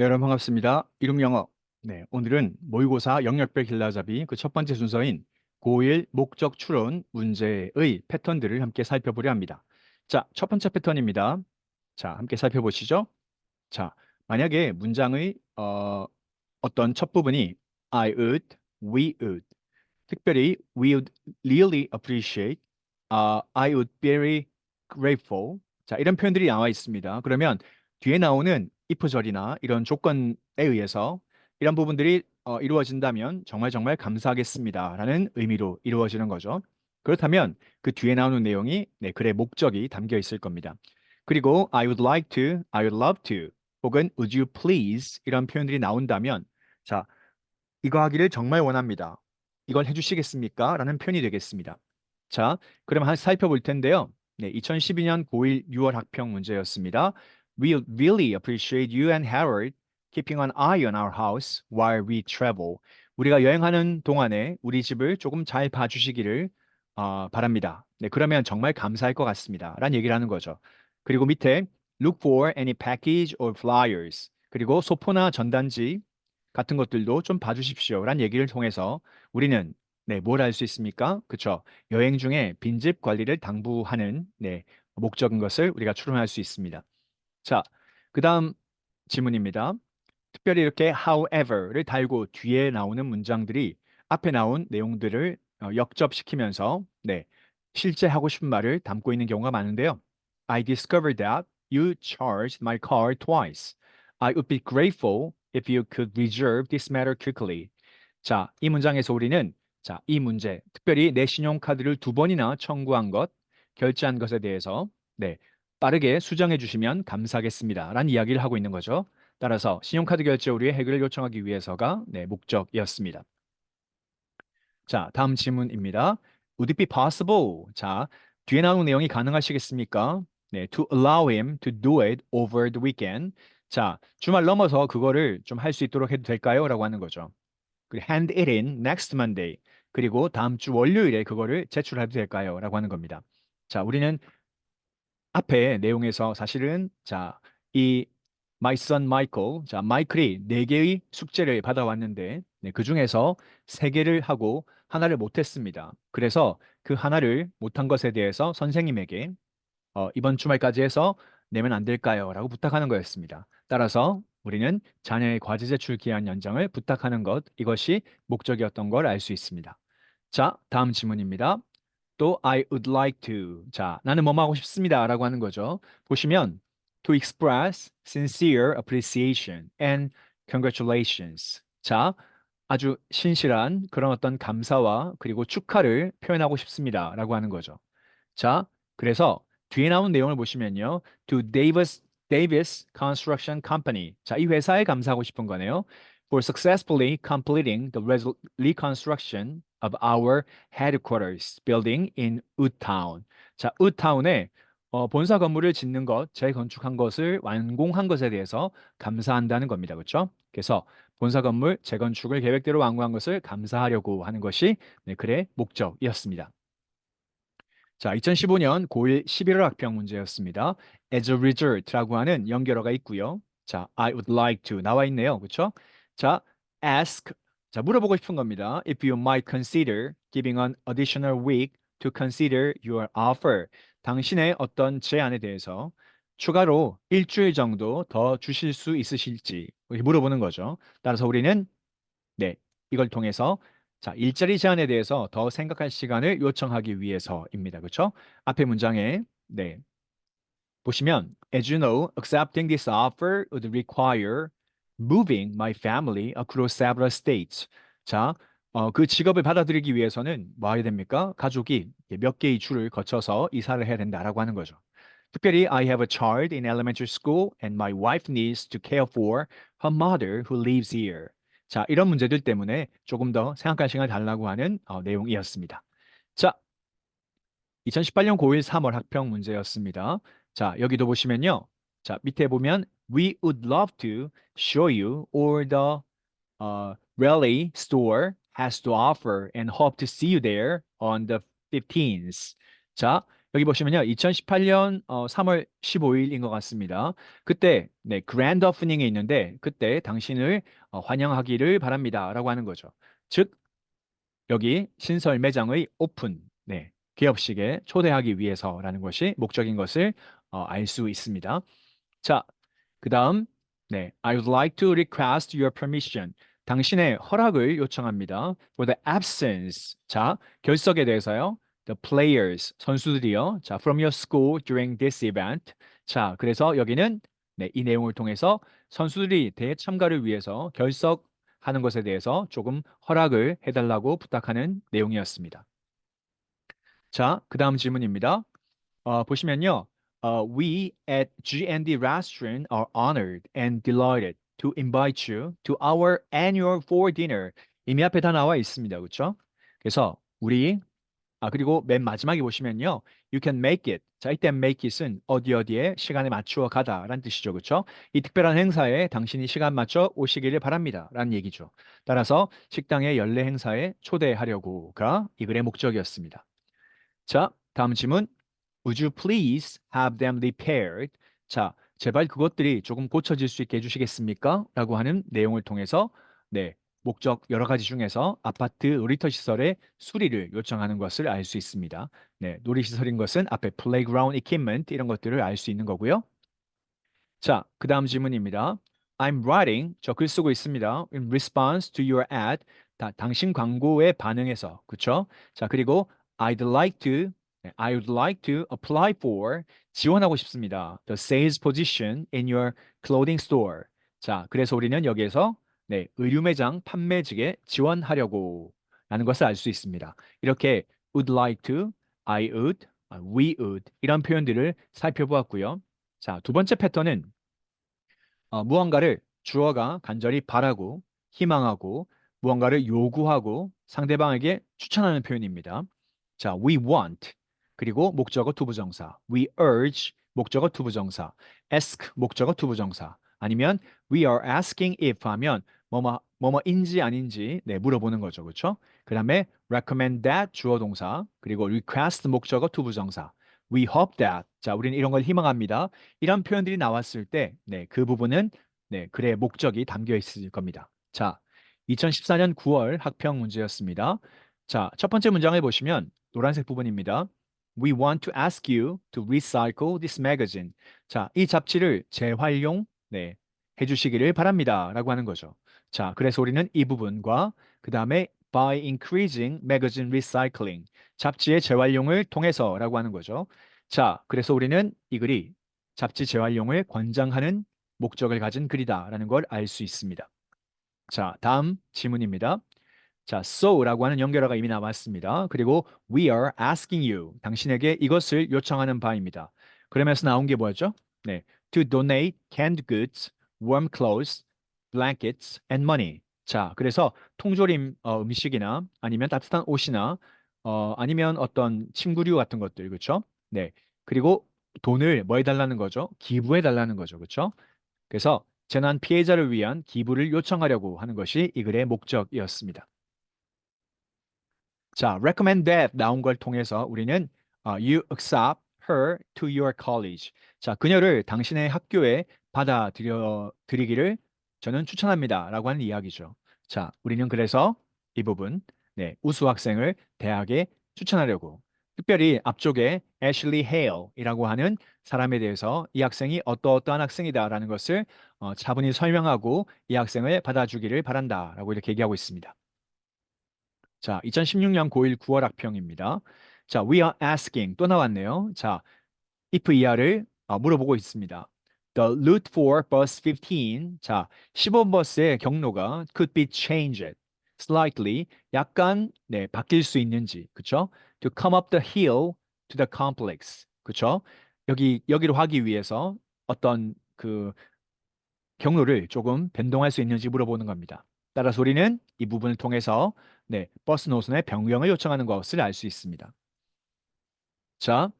네, 여러분 반갑습니다. 이름 영어. 네, 오늘은 모의고사 영역별 길라잡이 그 첫 번째 순서인 고1 목적 추론 문제의 패턴들을 함께 살펴보려 합니다. 자, 첫 번째 패턴입니다. 자, 함께 살펴보시죠. 자, 만약에 문장의 어, 어떤 첫 부분이 I would, we would, 특별히 we would really appreciate, uh, I would be very grateful. 자, 이런 표현들이 나와 있습니다. 그러면 뒤에 나오는 if절이나 이런 조건에 의해서 이런 부분들이 어, 이루어진다면 정말 정말 감사하겠습니다 라는 의미로 이루어지는 거죠. 그렇다면 그 뒤에 나오는 내용이 네, 글의 목적이 담겨 있을 겁니다. 그리고 I would like to, I would love to, 혹은 would you please 이런 표현들이 나온다면 자, 이거 하기를 정말 원합니다. 이걸 해주시겠습니까? 라는 표현이 되겠습니다. 자, 그럼 한 살펴볼 텐데요. 네, 2012년 고1 6월 학평 문제였습니다. We really appreciate you and Harold keeping an eye on our house while we travel. 우리가 여행하는 동안에 우리 집을 조금 잘 봐주시기를 어, 바랍니다. 네, 그러면 정말 감사할 것 같습니다. 라는 얘기를 하는 거죠. 그리고 밑에 look for any package or flyers. 그리고 소포나 전단지 같은 것들도 좀 봐주십시오. 라는 얘기를 통해서 우리는 네, 뭘할수 있습니까? 그쵸. 여행 중에 빈집 관리를 당부하는 네, 목적인 것을 우리가 추론할 수 있습니다. 자, 그 다음 질문입니다. 특별히 이렇게 however를 달고 뒤에 나오는 문장들이 앞에 나온 내용들을 어, 역접시키면서 네, 실제 하고 싶은 말을 담고 있는 경우가 많은데요. I discovered that you charged my car twice. I would be grateful if you could reserve this matter quickly. 자, 이 문장에서 우리는 자, 이 문제, 특별히 내 신용카드를 두 번이나 청구한 것, 결제한 것에 대해서 네, 빠르게 수정해 주시면 감사하겠습니다. 라는 이야기를 하고 있는 거죠. 따라서 신용카드 결제 오류의 해결을 요청하기 위해서가 네, 목적이었습니다. 자, 다음 질문입니다. Would it be possible? 자, 뒤에 나오는 내용이 가능하시겠습니까? 네, to allow him to do it over the weekend. 자, 주말 넘어서 그거를 좀 할 수 있도록 해도 될까요? 라고 하는 거죠. 그리고 hand it in next Monday. 그리고 다음 주 월요일에 그거를 제출해도 될까요? 라고 하는 겁니다. 자, 우리는 앞에 내용에서 사실은 자, 이 my son Michael, 자, 마이클이 네 개의 숙제를 받아왔는데 네, 그 중에서 세 개를 하고 하나를 못했습니다. 그래서 그 하나를 못한 것에 대해서 선생님에게 어, 이번 주말까지 해서 내면 안 될까요? 라고 부탁하는 거였습니다. 따라서 우리는 자녀의 과제 제출 기한 연장을 부탁하는 것, 이것이 목적이었던 걸 알 수 있습니다. 자, 다음 질문입니다. 또 I would like to. 자, 나는 뭐뭐 하고 싶습니다. 라고 하는 거죠. 보시면 to express sincere appreciation and congratulations. 자, 아주 신실한 그런 어떤 감사와 그리고 축하를 표현하고 싶습니다. 라고 하는 거죠. 자, 그래서 뒤에 나온 내용을 보시면요. to Davis, Davis Construction Company. 자, 이 회사에 감사하고 싶은 거네요. for successfully completing the reconstruction of our headquarters building in Woodtown. 자, Woodtown에 어, 본사 건물을 짓는 것, 재건축한 것을 완공한 것에 대해서 감사한다는 겁니다. 그렇죠? 그래서 본사 건물 재건축을 계획대로 완공한 것을 감사하려고 하는 것이 네, 글의 목적이었습니다. 자, 2015년 고1 11월 학평 문제였습니다. As a result라고 하는 연결어가 있고요. 자, I would like to 나와 있네요. 그렇죠? 자, ask 자, 물어보고 싶은 겁니다. If you might consider giving an additional week to consider your offer. 당신의 어떤 제안에 대해서 추가로 일주일 정도 더 주실 수 있으실지 물어보는 거죠. 따라서 우리는 네, 이걸 통해서 자, 일자리 제한에 대해서 더 생각할 시간을 요청하기 위해서입니다. 그렇죠? 앞에 문장에 네. 보시면 as you know, accepting this offer would require moving my family across several states. 자, 어, 그 직업을 받아들이기 위해서는 뭐 해야 됩니까? 가족이 몇 개의 주를 거쳐서 이사를 해야 된다라고 하는 거죠. 특별히 I have a child in elementary school and my wife needs to care for her mother who lives here. 자, 이런 문제들 때문에 조금 더 생각할 시간을 달라고 하는 어, 내용이었습니다. 자, 2018년 고1 3월 학평 문제였습니다. 자, 여기도 보시면요. 자, 밑에 보면 we would love to show you all the uh, rally store has to offer and hope to see you there on the 15th. 자, 여기 보시면요. 2018년 어, 3월 15일인 것 같습니다. 그때 네, 그랜드 오프닝이 있는데 그때 당신을 어, 환영하기를 바랍니다라고 하는 거죠. 즉 여기 신설 매장의 오픈, 네, 개업식에 초대하기 위해서라는 것이 목적인 것을 어, 알 수 있습니다. 자, 그 다음 네, I would like to request your permission. 당신의 허락을 요청합니다. For the absence. 자, 결석에 대해서요. The players, 선수들이요. 자, from your school during this event. 자, 그래서 여기는 네, 이 내용을 통해서 선수들이 대참가를 위해서 결석하는 것에 대해서 조금 허락을 해달라고 부탁하는 내용이었습니다. 자, 그 다음 질문입니다. 어, 보시면요. 어, we at G&D Restaurant are honored and delighted to invite you to our annual fall dinner. 이미 앞에 다 나와 있습니다. 그렇죠? 그래서 우리 아 그리고 맨 마지막에 보시면요. You can make it. 자, 이때 make it은 어디 어디에 시간에 맞추어 가다라는 뜻이죠. 그렇죠? 이 특별한 행사에 당신이 시간 맞춰 오시기를 바랍니다 라는 얘기죠. 따라서 식당의 연례 행사에 초대하려고가 이 글의 목적이었습니다. 자, 다음 질문. Would you please have them repaired? 자, 제발 그것들이 조금 고쳐질 수 있게 해주시겠습니까? 라고 하는 내용을 통해서 네, 목적 여러 가지 중에서 아파트 놀이터 시설의 수리를 요청하는 것을 알 수 있습니다. 네, 놀이시설인 것은 앞에 playground equipment 이런 것들을 알 수 있는 거고요. 자, 그 다음 질문입니다. I'm writing, 저 글 쓰고 있습니다. In response to your ad, 다, 당신 광고에 반응해서, 그쵸? 자, 그리고 I'd like to, 네, I would like to apply for, 지원하고 싶습니다. The sales position in your clothing store. 자, 그래서 우리는 여기에서 네, 의류 매장 판매직에 지원하려고 라는 것을 알 수 있습니다. 이렇게 would like to, I would, we would 이런 표현들을 살펴보았고요. 자, 두 번째 패턴은 어, 무언가를 주어가 간절히 바라고 희망하고 무언가를 요구하고 상대방에게 추천하는 표현입니다. 자, we want 그리고 목적어 투부정사 we urge 목적어 투부정사 ask 목적어 투부정사 아니면 we are asking if 하면 뭐뭐 뭐뭐인지 아닌지 네, 물어보는 거죠. 그렇죠? 그다음에 recommend that 주어 동사 그리고 request 목적어 투부정사 we hope that 자, 우리는 이런 걸 희망합니다. 이런 표현들이 나왔을 때 네, 그 부분은 네, 글의 목적이 담겨 있을 겁니다. 자, 2014년 9월 학평 문제였습니다. 자, 첫 번째 문장을 보시면 노란색 부분입니다. We want to ask you to recycle this magazine. 자, 이 잡지를 재활용 네, 해주시기를 바랍니다. 라고 하는 거죠. 자, 그래서 우리는 이 부분과 그 다음에 by increasing magazine recycling 잡지의 재활용을 통해서 라고 하는 거죠. 자, 그래서 우리는 이 글이 잡지 재활용을 권장하는 목적을 가진 글이다라는 걸 알 수 있습니다. 자, 다음 질문입니다. 자, so라고 하는 연결어가 이미 나왔습니다. 그리고 we are asking you 당신에게 이것을 요청하는 바입니다. 그러면서 나온 게 뭐였죠? 네, to donate canned goods, warm clothes, blankets and money. 자, 그래서 통조림 어, 음식이나 아니면 따뜻한 옷이나 어, 아니면 어떤 침구류 같은 것들, 그렇죠? 네. 그리고 돈을 뭐 해달라는 거죠? 기부해 달라는 거죠, 그렇죠? 그래서 재난 피해자를 위한 기부를 요청하려고 하는 것이 이 글의 목적이었습니다. 자, recommend that 나온 걸 통해서 우리는 어, you accept her to your college. 자, 그녀를 당신의 학교에 받아들여 드리기를 저는 추천합니다라고 하는 이야기죠. 자, 우리는 그래서 이 부분 네, 우수 학생을 대학에 추천하려고 특별히 앞쪽에 애슐리 헤일이라고 하는 사람에 대해서 이 학생이 어떠어떠한 학생이다라는 것을 어, 차분히 설명하고 이 학생을 받아주기를 바란다라고 이렇게 얘기하고 있습니다. 자, 2016년 고1 9월 학평입니다. 자, we are asking 또 나왔네요. 자, if 이하를 어, 물어보고 있습니다. The route for bus 15. 자, 15번 버스의 경로가 could be changed slightly. 약간 네, 바뀔 수 있는지. 그쵸? To come up the hill to the complex. 그쵸? 여기 여기로 하기 위해서 어떤 그 경로를 조금 변동할 수 있는지 물어보는 겁니다. 따라서 우리는 이 부분을 통해서 네, 버스 노선의 변경을 요청하는 것을 알 수 있습니다. 자,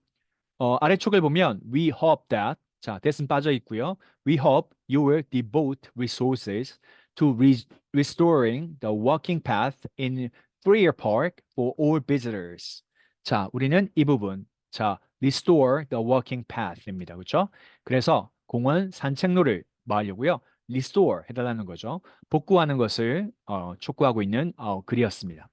어, 아래쪽을 보면 we hope that 자, that은 빠져 있고요. We hope you will devote resources to re restoring the walking path in Freer Park for all visitors. 자, 우리는 이 부분. 자, restore the walking path입니다. 그렇죠? 그래서 공원 산책로를 뭐 하려고요? Restore 해달라는 거죠. 복구하는 것을 어, 촉구하고 있는 어, 글이었습니다.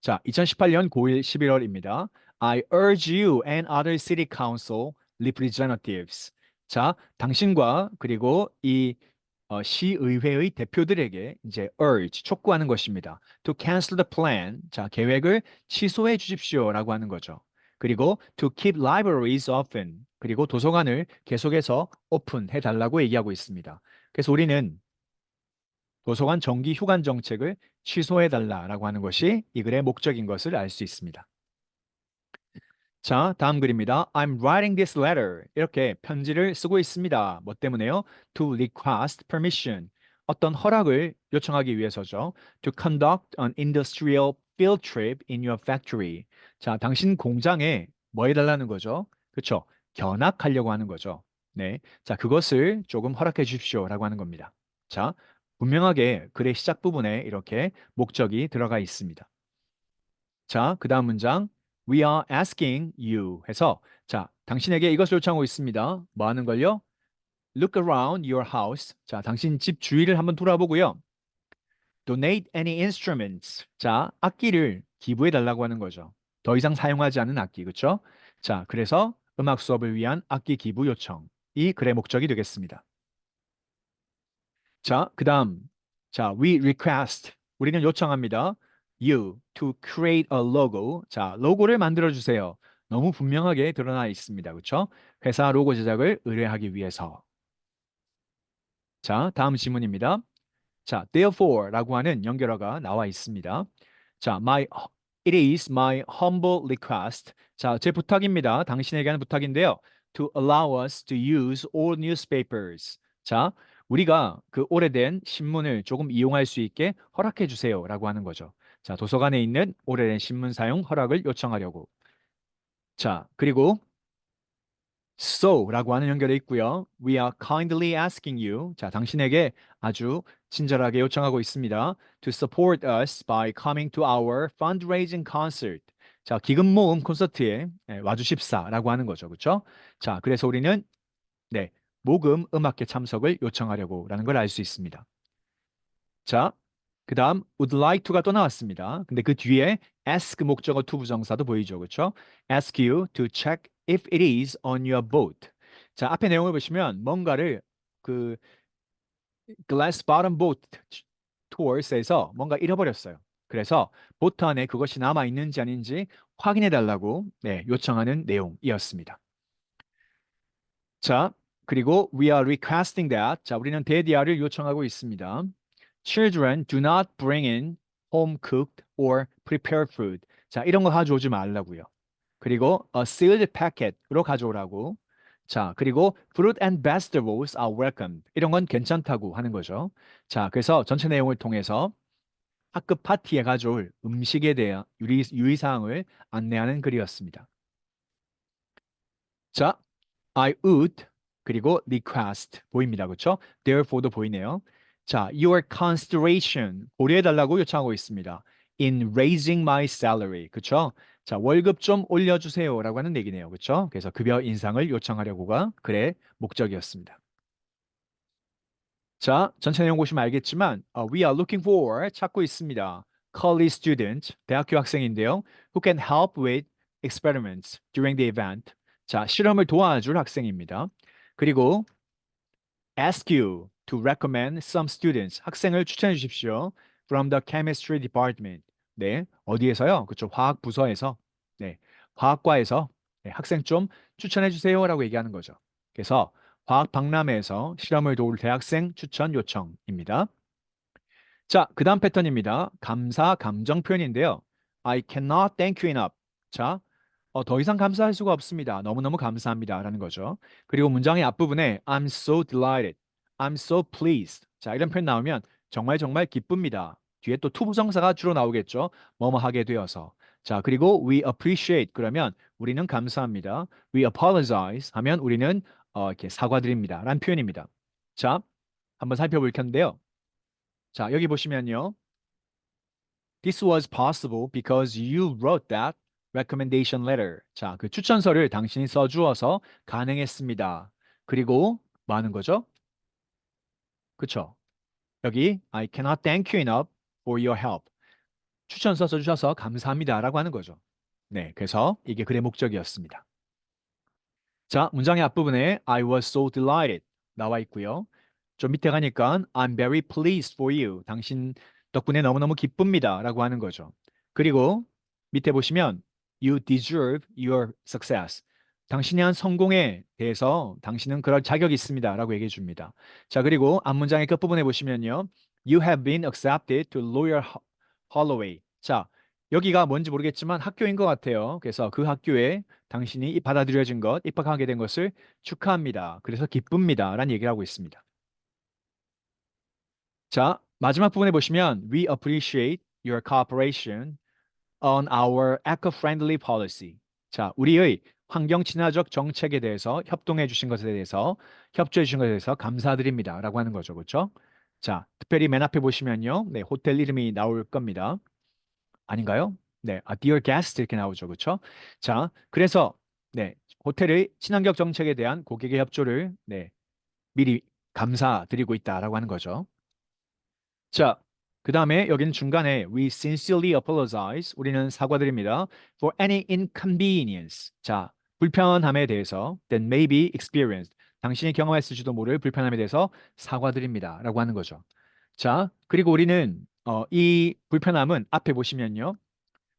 자, 2018년 9일 11월입니다. I urge you and other city council representatives. 자, 당신과 그리고 이 어, 시의회의 대표들에게 이제 urge, 촉구하는 것입니다. To cancel the plan. 자, 계획을 취소해 주십시오라고 하는 거죠. 그리고 to keep libraries open. 그리고 도서관을 계속해서 오픈해 달라고 얘기하고 있습니다. 그래서 우리는 도서관 정기 휴관 정책을 취소해 달라라고 하는 것이 이 글의 목적인 것을 알 수 있습니다. 자, 다음 글입니다. I'm writing this letter. 이렇게 편지를 쓰고 있습니다. 뭐 때문에요? To request permission. 어떤 허락을 요청하기 위해서죠. To conduct an industrial field trip in your factory. 자, 당신 공장에 뭐 해달라는 거죠? 그렇죠. 견학하려고 하는 거죠. 네. 자, 그것을 조금 허락해 주십시오 라고 하는 겁니다. 자, 분명하게 글의 시작 부분에 이렇게 목적이 들어가 있습니다. 자, 그 다음 문장. We are asking you 해서 자, 당신에게 이것을 요청하고 있습니다. 뭐 하는 걸요? Look around your house. 자, 당신 집 주위를 한번 돌아보고요. Donate any instruments. 자, 악기를 기부해 달라고 하는 거죠. 더 이상 사용하지 않은 악기, 그렇죠? 자, 그래서 음악 수업을 위한 악기 기부 요청. 이 글의 목적이 되겠습니다. 자, 그 다음. 자, we request. 우리는 요청합니다. you to create a logo. 자, 로고를 만들어 주세요. 너무 분명하게 드러나 있습니다. 그렇죠? 회사 로고 제작을 의뢰하기 위해서. 자, 다음 질문입니다. 자, therefore라고 하는 연결어가 나와 있습니다. 자, my it is my humble request. 자, 제 부탁입니다. 당신에게 하는 부탁인데요. to allow us to use all newspapers. 자, 우리가 그 오래된 신문을 조금 이용할 수 있게 허락해 주세요 라고 하는 거죠. 자, 도서관에 있는 오래된 신문 사용 허락을 요청하려고. 자, 그리고 so라고 하는 연결이 있고요. We are kindly asking you. 자, 당신에게 아주 친절하게 요청하고 있습니다. To support us by coming to our fundraising concert. 자, 기금 모음 콘서트에 예, 와주십사라고 하는 거죠. 그렇죠? 자, 그래서 우리는 네, 모금 음악회 참석을 요청하려고라는 걸 알 수 있습니다. 자, 그 다음 would like to가 또 나왔습니다. 근데 그 뒤에 ask 목적어 to 부정사도 보이죠. 그렇죠? ask you to check if it is on your boat. 자, 앞에 내용을 보시면 뭔가를 그 glass bottom boat tours에서 뭔가 잃어버렸어요. 그래서 보트 안에 그것이 남아 있는지 아닌지 확인해 달라고 네, 요청하는 내용이었습니다. 자, 그리고 we are requesting that. 자, 우리는 대디아를 요청하고 있습니다. Children do not bring in home cooked or prepared food. 자, 이런 거 가져오지 말라고요. 그리고 a sealed packet으로 가져오라고. 자, 그리고 fruit and vegetables are welcome. 이런 건 괜찮다고 하는 거죠. 자, 그래서 전체 내용을 통해서 학급 파티에 가져올 음식에 대한 유의, 유의사항을 안내하는 글이었습니다. 자, I would 그리고 request 보입니다. 그렇죠? Therefore도 보이네요. 자, your consideration 고려해달라고 요청하고 있습니다. In raising my salary. 그렇죠? 자, 월급 좀 올려주세요라고 하는 얘기네요. 그렇죠? 그래서 급여 인상을 요청하려고가 글의 목적이었습니다. 자, 전체 내용 보시면 알겠지만 uh, we are looking for 찾고 있습니다. college student, 대학교 학생인데요. who can help with experiments during the event. 자, 실험을 도와줄 학생입니다. 그리고 ask you to recommend some students. 학생을 추천해 주십시오. from the chemistry department. 네, 어디에서요? 그렇죠. 화학 부서에서. 네, 화학과에서 네, 학생 좀 추천해 주세요라고 얘기하는 거죠. 그래서 화학 박람회에서 실험을 도울 대학생 추천 요청입니다. 자, 그 다음 패턴입니다. 감사 감정 표현인데요. I cannot thank you enough. 자, 어, 더 이상 감사할 수가 없습니다. 너무너무 감사합니다. 라는 거죠. 그리고 문장의 앞부분에 I'm so delighted. I'm so pleased. 자, 이런 표현 나오면 정말 정말 기쁩니다. 뒤에 또 투부정사가 주로 나오겠죠. 뭐뭐 하게 되어서. 자, 그리고 we appreciate 그러면 우리는 감사합니다. we apologize 하면 우리는 어, 이렇게 사과드립니다. 라는 표현입니다. 자, 한번 살펴볼 텐데요. 자, 여기 보시면요. This was possible because you wrote that recommendation letter. 자, 그 추천서를 당신이 써주어서 가능했습니다. 그리고 뭐 하는 거죠? 그쵸? 여기 I cannot thank you enough for your help. 추천서 써주셔서 감사합니다 라고 하는 거죠. 네, 그래서 이게 글의 목적이었습니다. 자, 문장의 앞부분에 I was so delighted 나와 있고요. 좀 밑에 가니까 I'm very pleased for you. 당신 덕분에 너무너무 기쁩니다 라고 하는 거죠. 그리고 밑에 보시면 You deserve your success. 당신이 한 성공에 대해서 당신은 그럴 자격이 있습니다 라고 얘기해 줍니다. 자, 그리고 앞문장의 끝부분에 보시면요. You have been accepted to Loyola Holloway. 자, 여기가 뭔지 모르겠지만 학교인 것 같아요. 그래서 그 학교에 당신이 받아들여진 것, 입학하게 된 것을 축하합니다. 그래서 기쁩니다. 라는 얘기를 하고 있습니다. 자, 마지막 부분에 보시면 We appreciate your cooperation on our eco-friendly policy. 자, 우리의 환경 친화적 정책에 대해서 협동해 주신 것에 대해서 협조해 주신 것에 대해서 감사드립니다. 라고 하는 거죠. 그렇죠? 자, 특별히 맨 앞에 보시면요. 네, 호텔 이름이 나올 겁니다. 아닌가요? 네, 아, dear guest 이렇게 나오죠. 그렇죠? 자, 그래서 네, 호텔의 친환경 정책에 대한 고객의 협조를 네, 미리 감사드리고 있다라고 하는 거죠. 자, 그 다음에 여기는 중간에 we sincerely apologize. 우리는 사과드립니다. for any inconvenience. 자, 불편함에 대해서 that may be experienced. 당신이 경험했을지도 모를 불편함에 대해서 사과드립니다. 라고 하는 거죠. 자, 그리고 우리는 어, 이 불편함은 앞에 보시면요.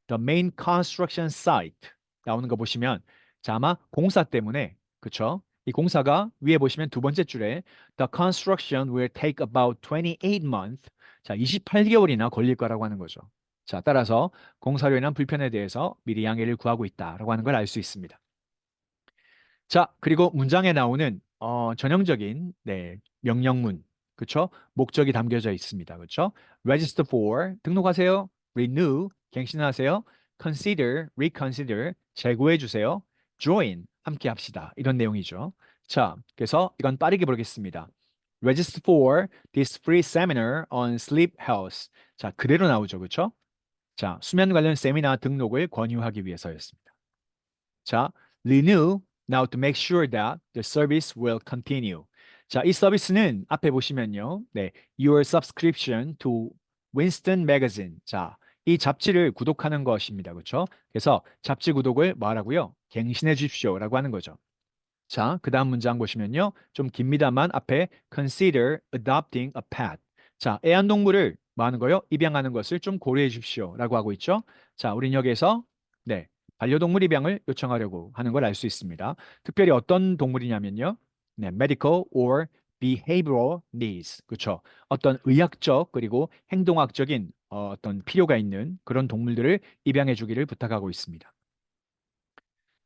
the main construction site 나오는 거 보시면 자, 아마 공사 때문에 그쵸? 이 공사가 위에 보시면 두 번째 줄에 the construction will take about 28 months 자, 28개월이나 걸릴 거라고 하는 거죠. 자, 따라서 공사로 인한 불편에 대해서 미리 양해를 구하고 있다라고 하는 걸 알 수 있습니다. 자, 그리고 문장에 나오는 어, 전형적인 네, 명령문, 그렇죠? 목적이 담겨져 있습니다. 그렇죠? register for 등록하세요. renew 갱신하세요. consider reconsider 재고해 주세요. join 함께 합시다. 이런 내용이죠. 자, 그래서 이건 빠르게 보겠습니다. register for this free seminar on sleep health. 자, 그대로 나오죠. 그렇죠? 자, 수면 관련 세미나 등록을 권유하기 위해서였습니다. 자, renew now to make sure that the service will continue. 자, 이 서비스는 앞에 보시면요. 네, your subscription to Winston Magazine. 자, 이 잡지를 구독하는 것입니다. 그렇죠? 그래서 잡지 구독을 뭐하라고요? 갱신해 주십시오라고 하는 거죠. 자, 그 다음 문장 보시면요. 좀 깁니다만 앞에 consider adopting a pet. 자, 애완동물을 뭐 하는 거요? 입양하는 것을 좀 고려해 주십시오. 라고 하고 있죠. 자, 우린 여기에서 네, 반려동물 입양을 요청하려고 하는 걸 알 수 있습니다. 특별히 어떤 동물이냐면요. 네, medical or behavioral needs. 그렇죠. 어떤 의학적 그리고 행동학적인 어, 어떤 필요가 있는 그런 동물들을 입양해 주기를 부탁하고 있습니다.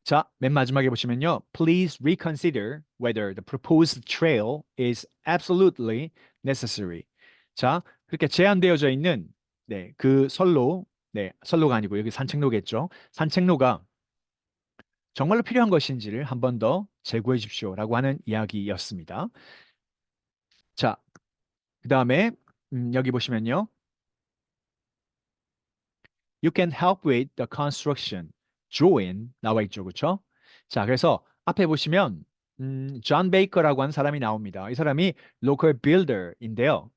자, 맨 마지막에 보시면요. Please reconsider whether the proposed trail is absolutely necessary. 자, 그렇게 제한되어져 있는 네, 그 선로, 네, 선로가 아니고 여기 산책로겠죠. 산책로가 정말로 필요한 것인지를 한 번 더 재고해 주십시오라고 하는 이야기였습니다. 자, 그 다음에 음, 여기 보시면요. You can help with the construction. join 나와 있죠. 그렇죠? 자, 그래서 앞에 보시면 음, 존 베이커라고 하는 사람이 나옵니다. 이 사람이 local builder인데요.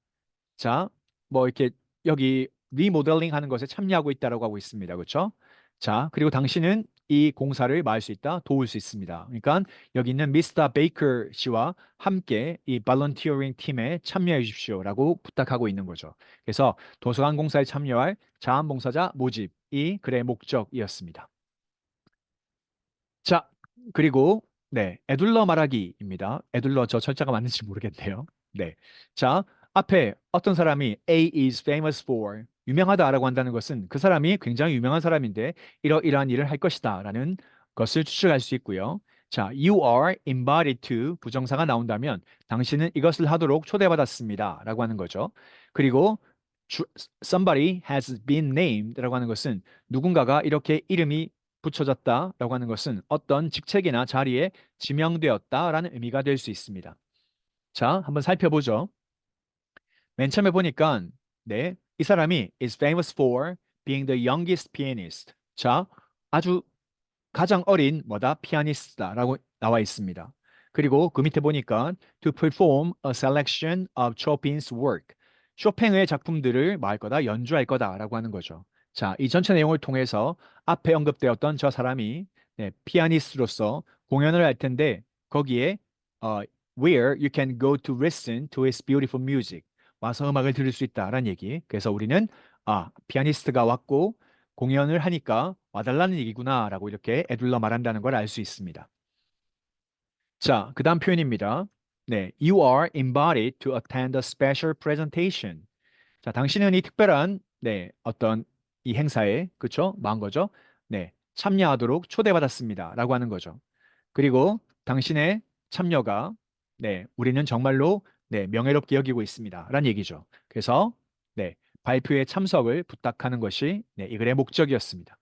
자, 뭐 이렇게 여기 리모델링 하는 것에 참여하고 있다라고 하고 있습니다. 그렇죠? 자, 그리고 당신은 이 공사를 마할 수 있다, 도울 수 있습니다. 그러니까 여기 있는 미스터 베이커 씨와 함께 이 발런티어링 팀에 참여해 주십시오라고 부탁하고 있는 거죠. 그래서 도서관 공사에 참여할 자원봉사자 모집이 글의 목적이었습니다. 자, 그리고 네, 에둘러 말하기입니다. 에둘러 저 철자가 맞는지 모르겠네요. 네. 자, 앞에 어떤 사람이 A is famous for 유명하다라고 한다는 것은 그 사람이 굉장히 유명한 사람인데 이러이러한 일을 할 것이다 라는 것을 추측할 수 있고요. 자, you are invited to 부정사가 나온다면 당신은 이것을 하도록 초대받았습니다 라고 하는 거죠. 그리고 주, somebody has been named라고 하는 것은 누군가가 이렇게 이름이 붙여졌다 라고 하는 것은 어떤 직책이나 자리에 지명되었다 라는 의미가 될 수 있습니다. 자, 한번 살펴보죠. 맨 처음에 보니까 네, 이 사람이 is famous for being the youngest pianist. 자, 아주 가장 어린 뭐다 피아니스트다라고 나와 있습니다. 그리고 그 밑에 보니까 to perform a selection of Chopin's work. 쇼팽의 작품들을 뭐할 거다 연주할 거다라고 하는 거죠. 자, 이 전체 내용을 통해서 앞에 언급되었던 저 사람이 네, 피아니스트로서 공연을 할 텐데 거기에 어, where you can go to listen to his beautiful music. 와서 음악을 들을 수 있다라는 얘기. 그래서 우리는 아, 피아니스트가 왔고 공연을 하니까 와달라는 얘기구나라고 이렇게 애둘러 말한다는 걸 알 수 있습니다. 자, 그 다음 표현입니다. 네, you are invited to attend a special presentation. 자, 당신은 이 특별한 네, 어떤 이 행사에 그쵸? 뭐한 거죠? 네, 참여하도록 초대받았습니다라고 하는 거죠. 그리고 당신의 참여가 네, 우리는 정말로 네, 명예롭게 여기고 있습니다 라는 얘기죠. 그래서 네, 발표에 참석을 부탁하는 것이 네, 이 글의 목적이었습니다.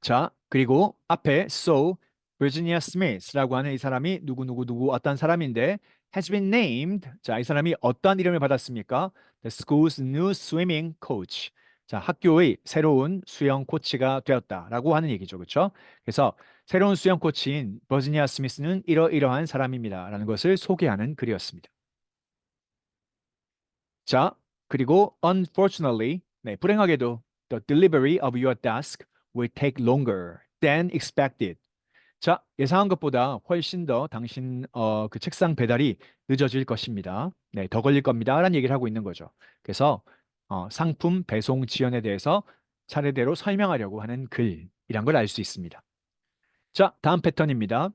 자, 그리고 앞에 so Virginia Smith라고 하는 이 사람이 누구 누구 누구 어떤 사람인데 has been named 자, 이 사람이 어떤 이름을 받았습니까? The school's new swimming coach. 자, 학교의 새로운 수영 코치가 되었다라고 하는 얘기죠. 그렇죠? 그래서 새로운 수영 코치인 버지니아 스미스는 이러이러한 사람입니다라는 것을 소개하는 글이었습니다. 자, 그리고 unfortunately, 네, 불행하게도 the delivery of your task will take longer than expected. 자, 예상한 것보다 훨씬 더 당신 어, 그 책상 배달이 늦어질 것입니다. 네, 더 걸릴 겁니다라는 얘기를 하고 있는 거죠. 그래서 어, 상품 배송 지연에 대해서 차례대로 설명하려고 하는 글이란 걸 알 수 있습니다. 자, 다음 패턴입니다.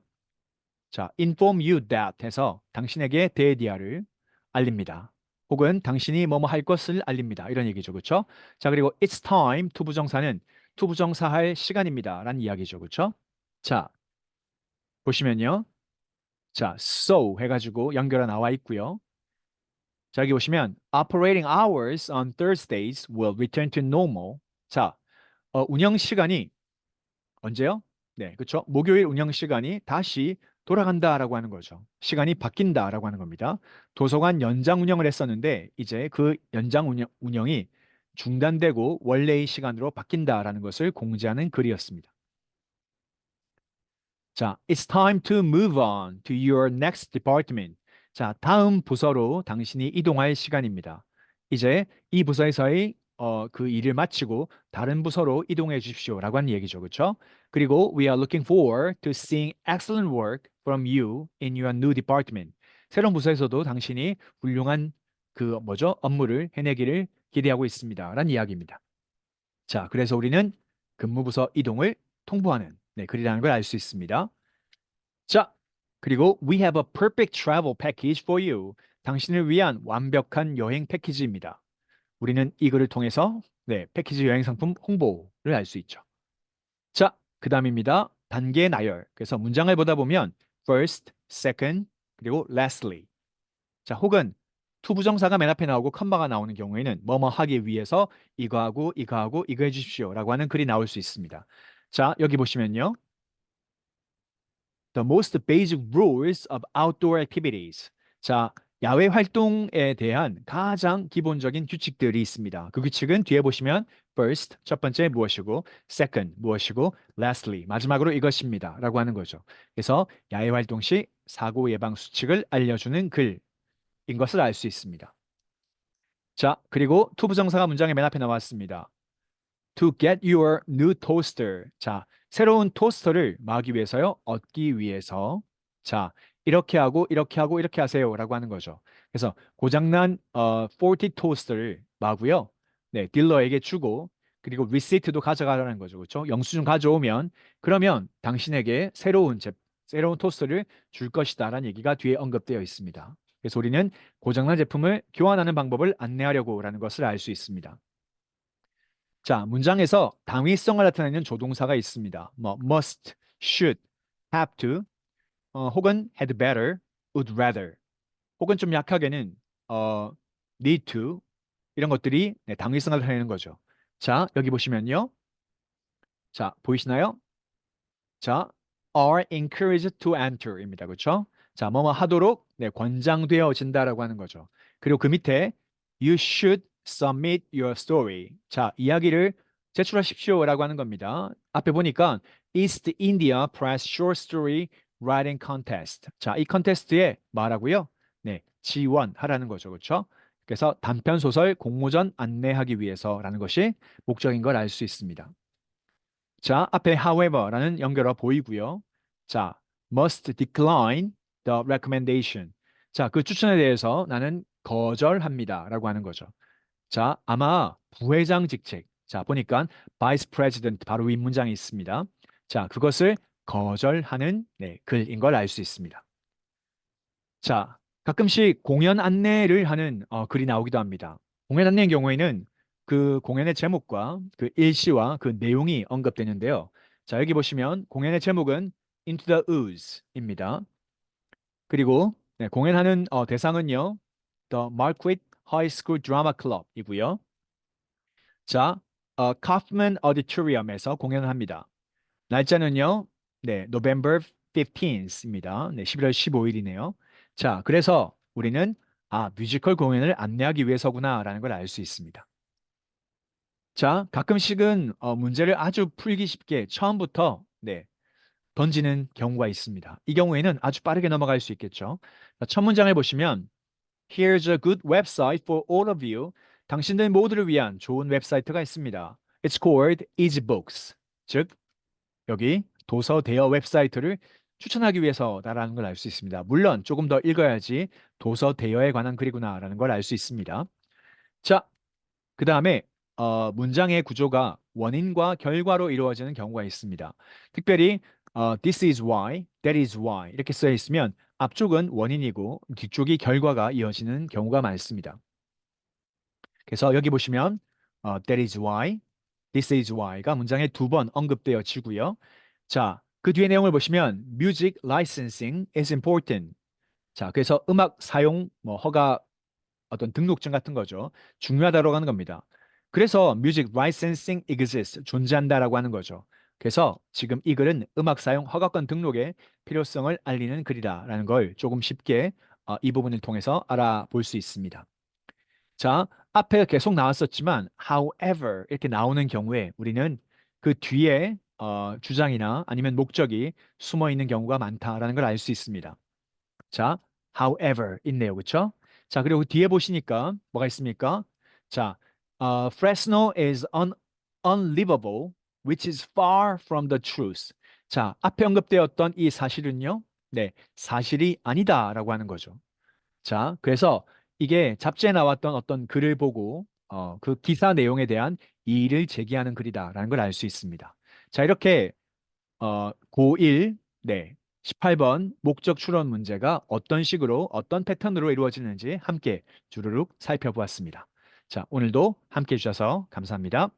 자, inform you that 해서 당신에게 데디아를 알립니다. 혹은 당신이 뭐뭐 할 것을 알립니다. 이런 얘기죠. 그렇죠? 자, 그리고 it's time 투부정사는 투부정사 할 시간입니다. 라는 이야기죠. 그렇죠? 자, 보시면요. 자, so 해가지고 연결해 나와 있고요. 자, 여기 보시면 operating hours on Thursdays will return to normal. 자, 어, 운영 시간이 언제요? 네, 그렇죠. 목요일 운영 시간이 다시 돌아간다라고 하는 거죠. 시간이 바뀐다라고 하는 겁니다. 도서관 연장 운영을 했었는데 이제 그 연장 운영, 운영이 중단되고 원래의 시간으로 바뀐다라는 것을 공지하는 글이었습니다. 자, it's time to move on to your next department. 자, 다음 부서로 당신이 이동할 시간입니다. 이제 이 부서에서의 어, 그 일을 마치고 다른 부서로 이동해 주십시오라고 하는 얘기죠. 그렇죠? 그리고 we are looking forward to seeing excellent work from you in your new department. 새로운 부서에서도 당신이 훌륭한 그 뭐죠? 업무를 해내기를 기대하고 있습니다 라는 이야기입니다. 자, 그래서 우리는 근무부서 이동을 통보하는 네, 글이라는 걸 알 수 있습니다. 자, 그리고 we have a perfect travel package for you. 당신을 위한 완벽한 여행 패키지입니다. 우리는 이 글을 통해서 네, 패키지 여행 상품 홍보를 할수 있죠. 자, 그 다음입니다. 단계 나열. 그래서 문장을 보다 보면 first, second, 그리고 lastly. 자, 혹은 투부정사가 맨 앞에 나오고 컴마가 나오는 경우에는 뭐뭐 하기 위해서 이거 하고 이거 하고 이거 해주십시오 라고 하는 글이 나올 수 있습니다. 자, 여기 보시면요. The most basic rules of outdoor activities. 자, 야외 활동에 대한 가장 기본적인 규칙들이 있습니다. 그 규칙은 뒤에 보시면 first 첫 번째 무엇이고 second 무엇이고 lastly 마지막으로 이것입니다 라고 하는 거죠. 그래서 야외 활동 시 사고 예방 수칙을 알려주는 글인 것을 알 수 있습니다. 자, 그리고 투부정사가 문장의 맨 앞에 나왔습니다. To get your new toaster. 자, 새로운 토스터를 마기 위해서요. 얻기 위해서. 자, 이렇게 하고 이렇게 하고 이렇게 하세요라고 하는 거죠. 그래서 고장난 어 40 토스터를 마고요. 네, 딜러에게 주고 그리고 리시트도 가져가라는 거죠. 그렇죠? 영수증 가져오면 그러면 당신에게 새로운 제, 새로운 토스터를 줄 것이다라는 얘기가 뒤에 언급되어 있습니다. 그래서 우리는 고장난 제품을 교환하는 방법을 안내하려고 라는 것을 알 수 있습니다. 자, 문장에서 당위성을 나타내는 조동사가 있습니다. 뭐 must, should, have to, 어, 혹은 had better, would rather, 혹은 좀 약하게는 어, need to 이런 것들이 네, 당위성을 나타내는 거죠. 자, 여기 보시면요. 자, 보이시나요? 자, are encouraged to enter입니다. 그렇죠? 자, 뭐뭐 하도록 네, 권장되어진다라고 하는 거죠. 그리고 그 밑에 you should submit your story. 자, 이야기를 제출하십시오라고 하는 겁니다. 앞에 보니까 East India Press Short Story Writing Contest. 자, 이 컨테스트에 말하고요. 네, 지원하라는 거죠. 그렇죠? 그래서 단편 소설 공모전 안내하기 위해서라는 것이 목적인 걸 알 수 있습니다. 자, 앞에 however라는 연결어 보이고요. 자, must decline the recommendation. 자, 그 추천에 대해서 나는 거절합니다라고 하는 거죠. 자, 아마 부회장 직책. 자, 보니까 vice president 바로 위 문장이 있습니다. 자, 그것을 거절하는 네, 글인 걸 알 수 있습니다. 자, 가끔씩 공연 안내를 하는 어, 글이 나오기도 합니다. 공연 안내의 경우에는 그 공연의 제목과 그 일시와 그 내용이 언급되는데요. 자, 여기 보시면 공연의 제목은 Into the Ooze입니다. 그리고 네, 공연하는 어, 대상은요. The Marquette School Drama Club이고요. 자, 어, Kaufman Auditorium에서 공연을 합니다. 날짜는요. 네, November 15th입니다. 네, 11월 15일이네요. 자, 그래서 우리는 아, 뮤지컬 공연을 안내하기 위해서구나라는 걸 알 수 있습니다. 자, 가끔씩은 어, 문제를 아주 풀기 쉽게 처음부터 네, 던지는 경우가 있습니다. 이 경우에는 아주 빠르게 넘어갈 수 있겠죠. 자, 첫 문장을 보시면 Here's a good website for all of you. 당신들 모두를 위한 좋은 웹사이트가 있습니다. It's called EasyBooks. 즉, 여기 도서 대여 웹사이트를 추천하기 위해서다라는 걸 알 수 있습니다. 물론 조금 더 읽어야지 도서 대여에 관한 글이구나라는 걸 알 수 있습니다. 자, 그 다음에 어, 문장의 구조가 원인과 결과로 이루어지는 경우가 있습니다. 특별히 어, this is why, that is why 이렇게 써 있으면 앞쪽은 원인이고 뒤쪽이 결과가 이어지는 경우가 많습니다. 그래서 여기 보시면 어, that is why, this is why가 문장에 두 번 언급되어지고요. 자, 그 뒤에 내용을 보시면 music licensing is important. 자, 그래서 음악 사용 뭐 허가 어떤 등록증 같은 거죠. 중요하다고 하는 겁니다. 그래서 music licensing exists 존재한다라고 하는 거죠. 그래서 지금 이 글은 음악 사용 허가권 등록의 필요성을 알리는 글이다라는 걸 조금 쉽게 어, 이 부분을 통해서 알아볼 수 있습니다. 자, 앞에 계속 나왔었지만 however 이렇게 나오는 경우에 우리는 그 뒤에 어, 주장이나 아니면 목적이 숨어 있는 경우가 많다라는 걸 알 수 있습니다. 자, however 있네요. 그렇죠? 자, 그리고 뒤에 보시니까 뭐가 있습니까? 자, 어, Fresno is un, unlivable, which is far from the truth. 자, 앞에 언급되었던 이 사실은요. 네, 사실이 아니다라고 하는 거죠. 자, 그래서 이게 잡지에 나왔던 어떤 글을 보고 어, 그 기사 내용에 대한 이의를 제기하는 글이다라는 걸 알 수 있습니다. 자, 이렇게 어, 고1 네, 18번 목적 추론 문제가 어떤 식으로 어떤 패턴으로 이루어지는지 함께 주르륵 살펴보았습니다. 자, 오늘도 함께 해주셔서 감사합니다.